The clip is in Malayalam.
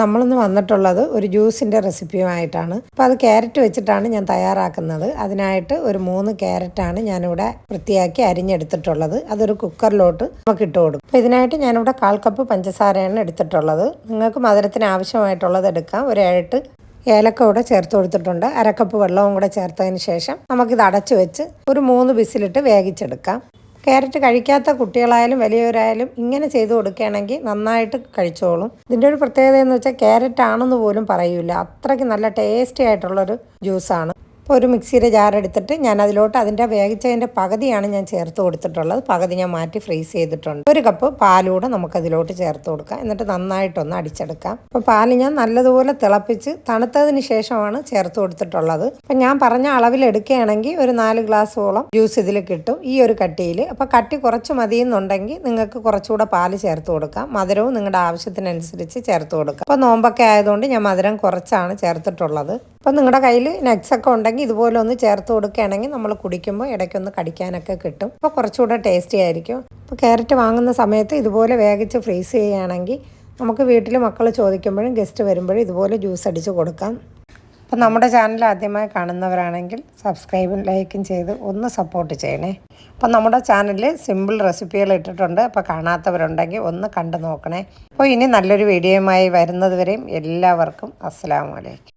നമ്മളിന്ന് വന്നിട്ടുള്ളത് ഒരു ജ്യൂസിന്റെ റെസിപ്പിയുമായിട്ടാണ്. അപ്പോൾ അത് ക്യാരറ്റ് വെച്ചിട്ടാണ് ഞാൻ തയ്യാറാക്കുന്നത്. അതിനായിട്ട് ഒരു മൂന്ന് ക്യാരറ്റാണ് ഞാനിവിടെ വൃത്തിയാക്കി അരിഞ്ഞെടുത്തിട്ടുള്ളത്. അതൊരു കുക്കറിലോട്ട് നമുക്ക് ഇട്ട് കൊടുക്കും. അപ്പോൾ ഇതിനായിട്ട് ഞാനിവിടെ കാൽ കപ്പ് പഞ്ചസാരയാണ് എടുത്തിട്ടുള്ളത്. നിങ്ങൾക്ക് മധുരത്തിന് ആവശ്യമായിട്ടുള്ളത് എടുക്കാം. ഒരു ഏലക്ക കൂടെ ചേർത്ത് കൊടുത്തിട്ടുണ്ട്. അരക്കപ്പ് വെള്ളവും കൂടെ ചേർത്തതിന് ശേഷം നമുക്കിത് അടച്ചു വെച്ച് ഒരു മൂന്ന് ബിസിലിട്ട് വേവിച്ചെടുക്കാം. ക്യാരറ്റ് കഴിക്കാത്ത കുട്ടികളായാലും വലിയവരായാലും ഇങ്ങനെ ചെയ്തു കൊടുക്കുകയാണെങ്കിൽ നന്നായിട്ട് കഴിച്ചോളും. ഇതിന്റെ ഒരു പ്രത്യേകത എന്ന് വെച്ചാൽ ക്യാരറ്റ് ആണെന്ന് പോലും പറയൂല. അത്രയ്ക്ക് നല്ല ടേസ്റ്റി ആയിട്ടുള്ളൊരു ജ്യൂസാണ്. ഒരു മിക്സിയുടെ ജാറെടുത്തിട്ട് ഞാൻ അതിലോട്ട് അതിന്റെ വേവിച്ചതിന്റെ പകുതിയാണ് ഞാൻ ചേർത്ത് കൊടുത്തിട്ടുള്ളത്. പകുതി ഞാൻ മാറ്റി ഫ്രീസ് ചെയ്തിട്ടുണ്ട്. ഒരു കപ്പ് പാലൂടെ നമുക്കതിലോട്ട് ചേർത്ത് കൊടുക്കാം. എന്നിട്ട് നന്നായിട്ടൊന്ന് അടിച്ചെടുക്കാം. അപ്പോൾ പാൽ ഞാൻ നല്ലതുപോലെ തിളപ്പിച്ച് തണുത്തതിന് ശേഷമാണ് ചേർത്ത് കൊടുത്തിട്ടുള്ളത്. അപ്പം ഞാൻ പറഞ്ഞ അളവിൽ എടുക്കുകയാണെങ്കിൽ ഒരു നാല് ഗ്ലാസ്സോളം ജ്യൂസ് ഇതിൽ കിട്ടും. ഈ ഒരു കട്ടിയിൽ. അപ്പോൾ കട്ടി കുറച്ച് മതിയെന്നുണ്ടെങ്കിൽ നിങ്ങൾക്ക് കുറച്ചുകൂടെ പാൽ ചേർത്ത് കൊടുക്കാം. മധുരവും നിങ്ങളുടെ ആവശ്യത്തിനനുസരിച്ച് ചേർത്ത് കൊടുക്കാം. അപ്പോൾ നോമ്പൊക്കെ ആയതുകൊണ്ട് ഞാൻ മധുരം കുറച്ചാണ് ചേർത്തിട്ടുള്ളത്. അപ്പോൾ നിങ്ങളുടെ കയ്യിൽ നട്ട്സ് ഒക്കെ ഉണ്ടെങ്കിൽ ഇതുപോലെ ഒന്ന് ചേർത്ത് കൊടുക്കുകയാണെങ്കിൽ നമ്മൾ കുടിക്കുമ്പോൾ ഇടയ്ക്കൊന്ന് കടിക്കാനൊക്കെ കിട്ടും. അപ്പോൾ കുറച്ചുകൂടെ ടേസ്റ്റി ആയിരിക്കും. അപ്പോൾ ക്യാരറ്റ് വാങ്ങുന്ന സമയത്ത് ഇതുപോലെ വേഗിച്ച് ഫ്രീസ് ചെയ്യുകയാണെങ്കിൽ നമുക്ക് വീട്ടിൽ മക്കൾ ചോദിക്കുമ്പോഴും ഗസ്റ്റ് വരുമ്പോഴും ഇതുപോലെ ജ്യൂസ് അടിച്ച് കൊടുക്കാം. അപ്പോൾ നമ്മുടെ ചാനൽ ആദ്യമായി കാണുന്നവരാണെങ്കിൽ സബ്സ്ക്രൈബും ലൈക്കും ചെയ്ത് ഒന്ന് സപ്പോർട്ട് ചെയ്യണേ. അപ്പോൾ നമ്മുടെ ചാനലിൽ സിമ്പിൾ റെസിപ്പികൾ ഇട്ടിട്ടുണ്ട്. അപ്പോൾ കാണാത്തവരുണ്ടെങ്കിൽ ഒന്ന് കണ്ടു നോക്കണേ. അപ്പോൾ ഇനി നല്ലൊരു വീഡിയോയുമായി വരുന്നതുവരെയും എല്ലാവർക്കും അസ്സാം വലൈക്കും